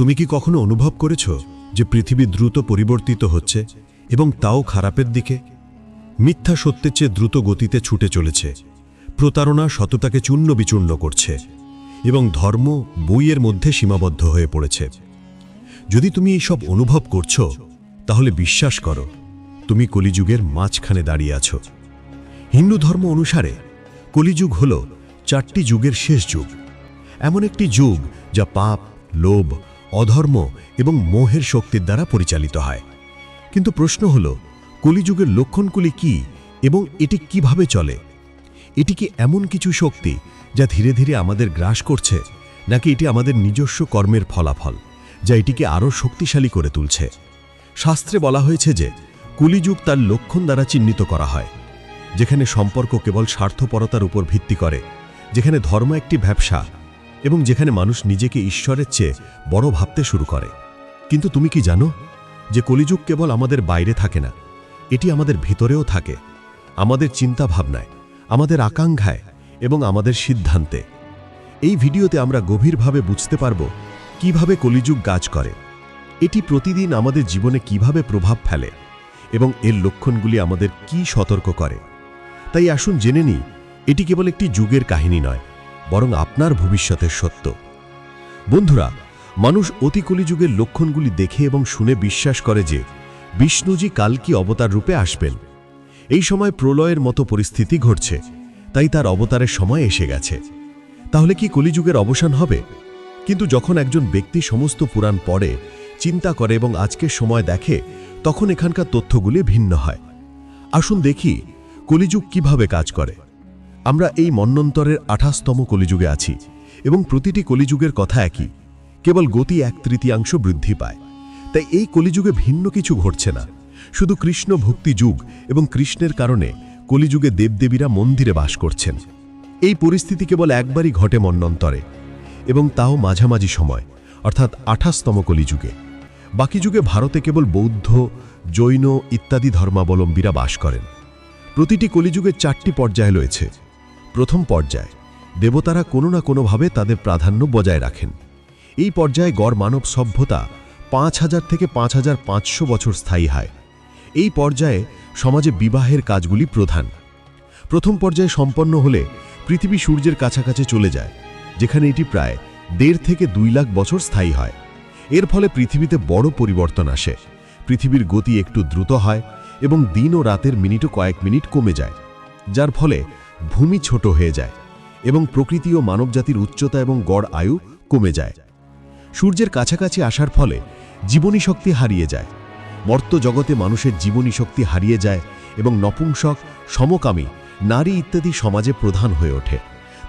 তুমি কি কখনো অনুভব করেছ যে পৃথিবী দ্রুত পরিবর্তিত হচ্ছে এবং তাও খারাপের দিকে? মিথ্যা সত্যের চেয়ে দ্রুত গতিতে ছুটে চলেছে। প্রতারণা সততাকে চূর্ণ বিচূর্ণ করছে এবং ধর্ম বইয়ের মধ্যে সীমাবদ্ধ হয়ে পড়েছে। যদি তুমি এইসব অনুভব করছ, তাহলে বিশ্বাস করো, তুমি কলিযুগের মাঝখানে দাঁড়িয়ে আছো। হিন্দু ধর্ম অনুসারে, কলিযুগ হল চারটি যুগের শেষ যুগ। এমন একটি যুগ যা পাপ, লোভ অধর্ম এবং মোহের শক্তির দ্বারা পরিচালিত হয়। কিন্তু প্রশ্ন হল, কলিযুগের লক্ষণগুলি কি এবং এটি কীভাবে চলে? এটি কি এমন কিছু শক্তি যা ধীরে ধীরে আমাদের গ্রাস করছে, নাকি এটি আমাদের নিজস্ব কর্মের ফলাফল, যা এটিকে আরও শক্তিশালী করে তুলছে? শাস্ত্রে বলা হয়েছে যে, কুলিযুগ তার লক্ষণ দ্বারা চিহ্নিত করা হয়, যেখানে সম্পর্ক কেবল স্বার্থপরতার উপর ভিত্তি করে, যেখানে ধর্ম একটি ব্যবসা এবং যেখানে মানুষ নিজেকে ঈশ্বরের চেয়ে বড় ভাবতে শুরু করে। কিন্তু তুমি কি জানো যে কলিযুগ কেবল আমাদের বাইরে থাকে না, এটি আমাদের ভিতরেও থাকে। আমাদের চিন্তা ভাবনায় আমাদের আকাঙ্ক্ষায় এবং আমাদের সিদ্ধান্তে। এই ভিডিওতে আমরা গভীরভাবে বুঝতে পারব কীভাবে কলিযুগ কাজ করে। এটি প্রতিদিন আমাদের জীবনে কীভাবে প্রভাব ফেলে এবং এর লক্ষণগুলি আমাদের কি সতর্ক করে। তাই আসুন জেনে নিই, এটি কেবল একটি যুগের কাহিনী নয় বরং আপনার ভবিষ্যতের সত্য। বন্ধুরা, মানুষ অতি কলিযুগের লক্ষণগুলি দেখে এবং শুনে বিশ্বাস করে যে বিষ্ণুজি কালকি অবতার রূপে আসবেন। এই সময় প্রলয়ের মতো পরিস্থিতি ঘটছে, তাই তার অবতারের সময় এসে গেছে। তাহলে কি কলিযুগের অবসান হবে? কিন্তু যখন একজন ব্যক্তি সমস্ত পুরাণ পড়ে, চিন্তা করে এবং আজকের সময় দেখে, তখন এখানকার তথ্যগুলি ভিন্ন হয়। আসুন দেখি কলিযুগ কীভাবে কাজ করে। আমরা এই মন্নন্তরের আঠাশতম কলিযুগে আছি এবং প্রতিটি কলিযুগের কথা একই। কেবল গতি এক তৃতীয়াংশ বৃদ্ধি পায়। তাই এই কলিযুগে ভিন্ন কিছু ঘটছে না। শুধু কৃষ্ণ ভক্তি যুগ এবং কৃষ্ণের কারণে কলিযুগে দেবদেবীরা মন্দিরে বাস করছেন। এই পরিস্থিতি কেবল একবারই ঘটে মন্নন্তরে এবং তাও মাঝামাঝি সময়, অর্থাৎ আঠাশতম কলিযুগে। বাকি যুগে ভারতে কেবল বৌদ্ধ, জৈন ইত্যাদি ধর্মাবলম্বীরা বাস করেন। প্রতিটি কলিযুগের চারটি পর্যায় রয়েছে। প্রথম পর্যায়। দেবতারা কোনো না কোনোভাবে তাদের প্রাধান্য বজায় রাখেন। এই পর্যায়ে গড় মানব সভ্যতা পাঁচ হাজার থেকে পাঁচ হাজার পাঁচশো বছর স্থায়ী হয়। এই পর্যায়ে সমাজে বিবাহের কাজগুলি প্রধান। প্রথম পর্যায়ে সম্পন্ন হলে পৃথিবী সূর্যের কাছাকাছি চলে যায়, যেখানে এটি প্রায় দেড় থেকে দুই লাখ বছর স্থায়ী হয়। এর ফলে পৃথিবীতে বড় পরিবর্তন আসে। পৃথিবীর গতি একটু দ্রুত হয় এবং দিন ও রাতের মিনিটও কয়েক মিনিট কমে যায়, যার ফলে ভূমি ছোট হয়ে যায় এবং প্রকৃতি ও মানবজাতির উচ্চতা এবং গড় আয়ু কমে যায়। সূর্যের কাছাকাছি আসার ফলে জীবনী শক্তি হারিয়ে যায়। মর্ত জগতে মানুষের জীবনী শক্তি হারিয়ে যায় এবং নপুংসক, সমকামী, নারী ইত্যাদি সমাজে প্রধান হয়ে ওঠে।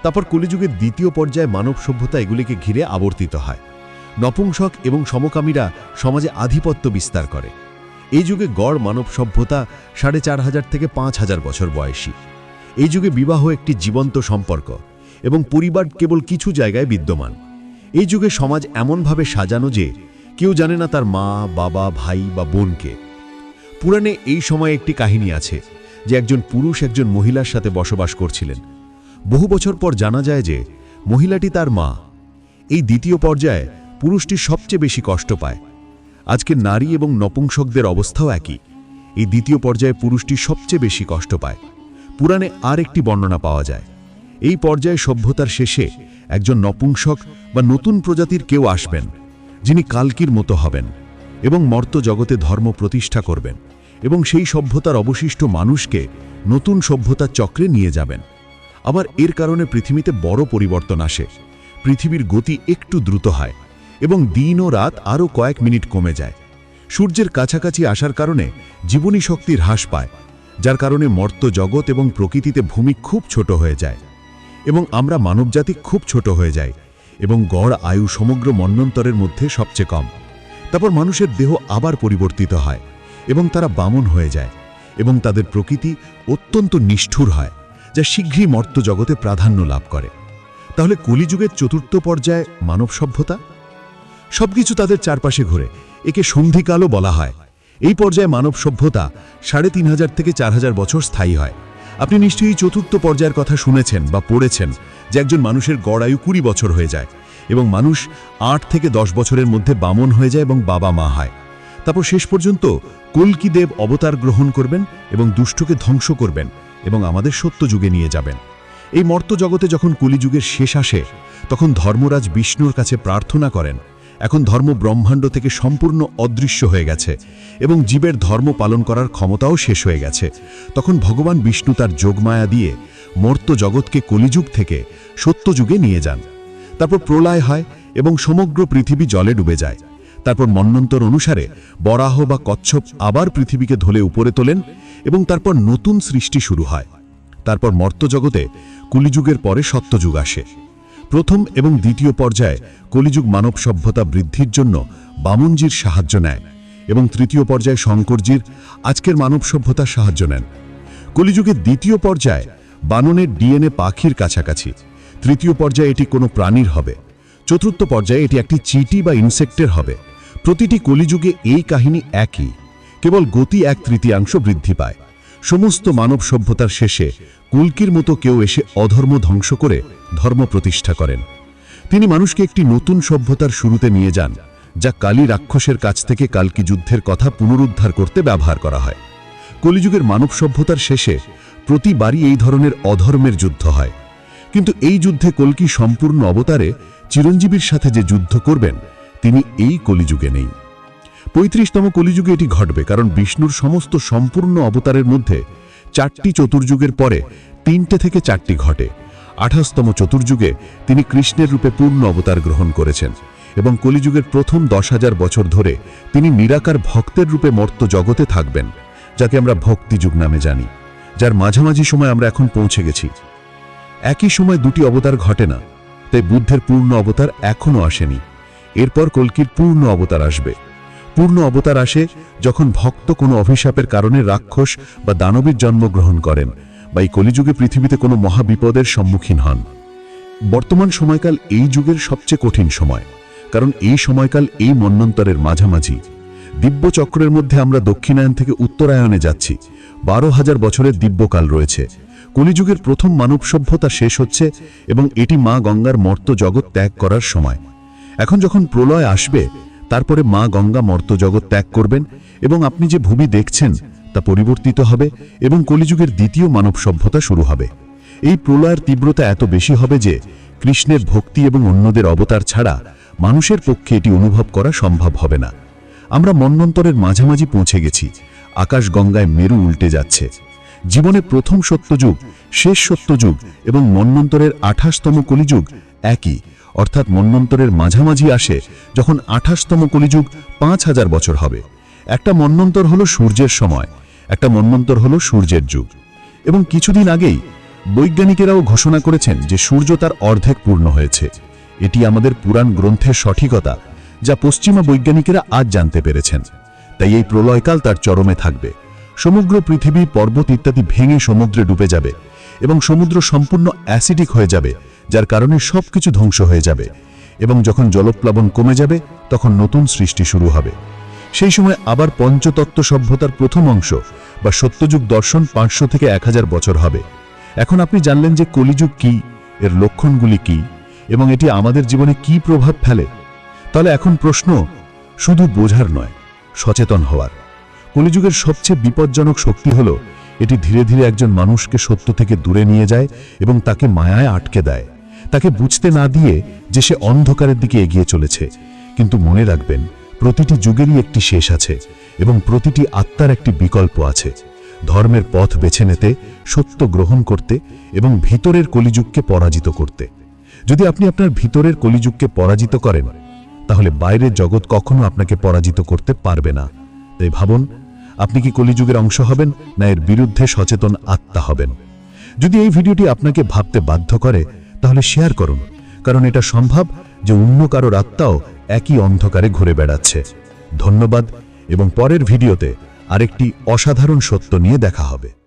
তারপর কলিযুগের দ্বিতীয় পর্যায়ে মানব সভ্যতা এগুলিকে ঘিরে আবর্তিত হয়। নপুংসক এবং সমকামীরা সমাজে আধিপত্য বিস্তার করে। এই যুগে গড় মানব সভ্যতা সাড়ে চার হাজার থেকে পাঁচ হাজার বছর বয়সী। এই যুগে বিবাহ একটি জীবন্ত সম্পর্ক এবং পরিবার কেবল কিছু জায়গায় বিদ্যমান। এই যুগে সমাজ এমনভাবে সাজানো যে কেউ জানে না তার মা, বাবা, ভাই বা বোনকে। পুরাণে এই সময়ে একটি কাহিনী আছে যে একজন পুরুষ একজন মহিলার সাথে বসবাস করছিলেন। বহু বছর পর জানা যায় যে মহিলাটি তার মা। এই দ্বিতীয় পর্যায়ে পুরুষটি সবচেয়ে বেশি কষ্ট পায়। আজকে নারী এবং নপুংসকদের অবস্থাও একই। এই দ্বিতীয় পর্যায়ে পুরুষটি সবচেয়ে বেশি কষ্ট পায়। পুরাণে আর একটি বর্ণনা পাওয়া যায়। এই পর্যায়ে সভ্যতার শেষে একজন নপুংসক বা নতুন প্রজাতির কেউ আসবেন, যিনি কালকির মতো হবেন এবং মর্ত জগতে ধর্ম প্রতিষ্ঠা করবেন এবং সেই সভ্যতার অবশিষ্ট মানুষকে নতুন সভ্যতার চক্রে নিয়ে যাবেন। আবার এর কারণে পৃথিবীতে বড় পরিবর্তন আসে, পৃথিবীর গতি একটু দ্রুত হয় এবং দিন ও রাত আরও কয়েক মিনিট কমে যায়। সূর্যের কাছাকাছি আসার কারণে জীবনী শক্তির হ্রাস পায় যার কারণে মর্ত জগৎ এবং প্রকৃতিতে ভূমি খুব ছোট হয়ে যায় এবং আমরা মানবজাতি খুব ছোট হয়ে যায় এবং গড় আয়ু সমগ্র মন্বন্তরের মধ্যে সবচেয়ে কম। তারপর মানুষের দেহ আবার পরিবর্তিত হয় এবং তারা বামন হয়ে যায় এবং তাদের প্রকৃতি অত্যন্ত নিষ্ঠুর হয়, যা শীঘ্রই মর্ত জগতে প্রাধান্য লাভ করে। তাহলে কলিযুগের চতুর্থ পর্যায়ে মানব সভ্যতা? সবকিছু তাদের চারপাশে ঘুরে। একে সন্ধিকালও বলা হয়। এই পর্যায়ে মানব সভ্যতা সাড়ে তিন হাজার থেকে চার হাজার বছর স্থায়ী হয়। আপনি নিশ্চয়ই চতুর্থ পর্যায়ের কথা শুনেছেন বা পড়েছেন যে একজন মানুষের গড় আয়ু কুড়ি বছর হয়ে যায় এবং মানুষ আট থেকে দশ বছরের মধ্যে বামন হয়ে যায় এবং বাবা মা হয়। তারপর শেষ পর্যন্ত কল্কি দেব অবতার গ্রহণ করবেন এবং দুষ্টকে ধ্বংস করবেন এবং আমাদের সত্য যুগে নিয়ে যাবেন। এই মর্ত জগতে যখন কলিযুগের শেষ আসে, তখন ধর্মরাজ বিষ্ণুর কাছে প্রার্থনা করেন এখন ধর্ম ব্রহ্মাণ্ড থেকে সম্পূর্ণ অদৃশ্য হয়ে গেছে এবং জীবের ধর্ম পালন করার ক্ষমতাও শেষ হয়ে গেছে। তখন ভগবান বিষ্ণু তার যোগমায়া দিয়ে মর্ত জগৎকে কলিযুগ থেকে সত্যযুগে নিয়ে যান। তারপর প্রলয় হয় এবং সমগ্র পৃথিবী জলে ডুবে যায়। তারপর মন্বন্তর অনুসারে বরাহ বা কচ্ছপ আবার পৃথিবীকে ধলে উপরে তোলেন এবং তারপর নতুন সৃষ্টি শুরু হয়। তারপর মর্তজগতে কুলিযুগের পরে সত্যযুগ আসে। প্রথম এবং দ্বিতীয় পর্যায়ে কলিযুগ মানব সভ্যতা বৃদ্ধির জন্য বামনজির সাহায্য নেয় এবং তৃতীয় পর্যায়ে শঙ্করজির আজকের মানব সভ্যতার সাহায্য নেন। কলিযুগের দ্বিতীয় পর্যায়ে বাননের ডিএনএ পাখির কাছাকাছি, তৃতীয় পর্যায়ে এটি কোনো প্রাণীর হবে, চতুর্থ পর্যায়ে এটি একটি চিটি বা ইনসেক্টের হবে। প্রতিটি কলিযুগে এই কাহিনী একই, কেবল গতি এক তৃতীয়াংশ বৃদ্ধি পায়। সমস্ত মানব সভ্যতার শেষে কুলকির মতো কেউ এসে অধর্ম ধ্বংস করে ধর্ম প্রতিষ্ঠা করেন। তিনি মানুষকে একটি নতুন সভ্যতার শুরুতে নিয়ে যান, যা কালী রাক্ষসের কাছ থেকে কালকি যুদ্ধের কথা পুনরুদ্ধার করতে ব্যবহার করা হয়। কলিযুগের মানব সভ্যতার শেষে প্রতিবারই এই ধরনের অধর্মের যুদ্ধ হয়। কিন্তু এই যুদ্ধে কলকি সম্পূর্ণ অবতারে চিরঞ্জীবীর সাথে যে যুদ্ধ করবেন, তিনি এই কলিযুগে নেই। পঁয়ত্রিশতম কলিযুগে এটি ঘটবে, কারণ বিষ্ণুর সমস্ত সম্পূর্ণ অবতারের মধ্যে চারটি চতুর্যুগের পরে তিনটে থেকে চারটি ঘটে। আঠাশতম চতুর্যুগে তিনি কৃষ্ণের রূপে পূর্ণ অবতার গ্রহণ করেছেন এবং কলিযুগের প্রথম দশ হাজার বছর ধরে তিনি নিরাকার ভক্তের রূপে মর্ত জগতে থাকবেন, যাকে আমরা ভক্তিযুগ নামে জানি, যার মাঝামাঝি সময় আমরা এখন পৌঁছে গেছি। একই সময় দুটি অবতার ঘটে না, তাই বুদ্ধের পূর্ণ অবতার এখনও আসেনি। এরপর কল্কির পূর্ণ অবতার আসবে। পূর্ণ অবতার আসে যখন ভক্ত কোনো অভিশাপের কারণে রাক্ষস বা দানবীর জন্মগ্রহণ করেন বা এই কলিযুগে পৃথিবীতে কোনো মহাবিপদের সম্মুখীন হন। বর্তমান সময়কাল এই যুগের সবচেয়ে কঠিন সময়, কারণ এই সময়কাল এই মন্বন্তরের মাঝামাঝি। দিব্য চক্রের মধ্যে আমরা দক্ষিণায়ন থেকে উত্তরায়ণে যাচ্ছি। বারো হাজার বছরের দিব্যকাল রয়েছে। কলিযুগের প্রথম মানব সভ্যতা শেষ হচ্ছে এবং এটি মা গঙ্গার মর্ত জগৎ ত্যাগ করার সময়। এখন যখন প্রলয় আসবে তারপরে মা গঙ্গা মর্ত জগৎ ত্যাগ করবেন এবং আপনি যে ভূমি দেখছেন তা পরিবর্তিত হবে এবং কলিযুগের দ্বিতীয় মানব সভ্যতা শুরু হবে। এই প্রলয়ের তীব্রতা এত বেশি হবে যে কৃষ্ণের ভক্তি এবং অন্যদের অবতার ছাড়া মানুষের পক্ষে এটি অনুভব করা সম্ভব হবে না। আমরা মন্বন্তরের মাঝামাঝি পৌঁছে গেছি। আকাশ গঙ্গায় মেরু উল্টে যাচ্ছে। জীবনে প্রথম সত্যযুগ, শেষ সত্যযুগ এবং মন্বন্তরের আঠাশতম কলিযুগ একই। অর্থাৎ মন্বন্তরের মাঝামাঝি আসে যখন আঠাশতম কলিযুগ পাঁচ হাজার বছর হবে। একটা মন্বন্তর হলো সূর্যের সময়, একটা মন্বন্তর হলো সূর্যের যুগ। এবং কিছুদিন আগেই বৈজ্ঞানিকেরাও ঘোষণা করেছেন যে সূর্য তার অর্ধেক পূর্ণ হয়েছে। এটি আমাদের পুরাণ গ্রন্থের সঠিকতা, যা পশ্চিমা বৈজ্ঞানিকেরা আজ জানতে পেরেছেন। তাই এই প্রলয়কাল তার চরমে থাকবে। সমগ্র পৃথিবী, পর্বত ইত্যাদি ভেঙে সমুদ্রে ডুবে যাবে। এবং সমুদ্র সম্পূর্ণ অ্যাসিডিক হয়ে যাবে, যার কারণে সবকিছু ধ্বংস হয়ে যাবে। এবং যখন জলপ্লাবন কমে যাবে, তখন নতুন সৃষ্টি শুরু হবে। সেই সময় আবার পঞ্চতত্ত্ব সভ্যতার প্রথম অংশ বা সত্যযুগ দর্শন পাঁচশো থেকে এক হাজার বছর হবে। এখন আপনি জানলেন যে কলিযুগ কি, এর লক্ষণগুলি কি, এবং এটি আমাদের জীবনে কি প্রভাব ফেলে? তাহলে এখন প্রশ্ন শুধু বোঝার নয়, সচেতন হওয়ার। কলিযুগের সবচেয়ে বিপজ্জনক শক্তি হল এটি ধীরে ধীরে একজন মানুষকে সত্য থেকে দূরে নিয়ে যায় এবং তাকে মায়ায় আটকে দেয়। তাকে বুঝতে না দিয়ে যে সে অন্ধকারের দিকে এগিয়ে চলেছে। কিন্তু মনে রাখবেন, প্রতিটি যুগেরই একটি শেষ আছে এবং প্রতিটি আত্মার একটি বিকল্প আছে। ধর্মের পথ বেছে নিতে, সত্য গ্রহণ করতে এবং ভিতরের কলিযুগকে পরাজিত করতে। যদি আপনি আপনার ভিতরের কলিযুগকে পরাজিত করেন, তাহলে বাইরের জগৎ কখনো আপনাকে পরাজিত করতে পারবে না। তাই ভাবুন আপনি কি কলিযুগের অংশ হবেন না এর বিরুদ্ধে সচেতন আত্মা হবেন? যদি এই ভিডিওটি আপনাকে ভাবতে বাধ্য করে, তাহলে শেয়ার করুন, কারণ এটা সম্ভব যে অন্য কারোর আত্মাও একই অন্ধকারে ঘুরে বেড়াচ্ছে। ধন্যবাদ, এবং পরের ভিডিওতে আরেকটি অসাধারণ সত্য নিয়ে দেখা হবে।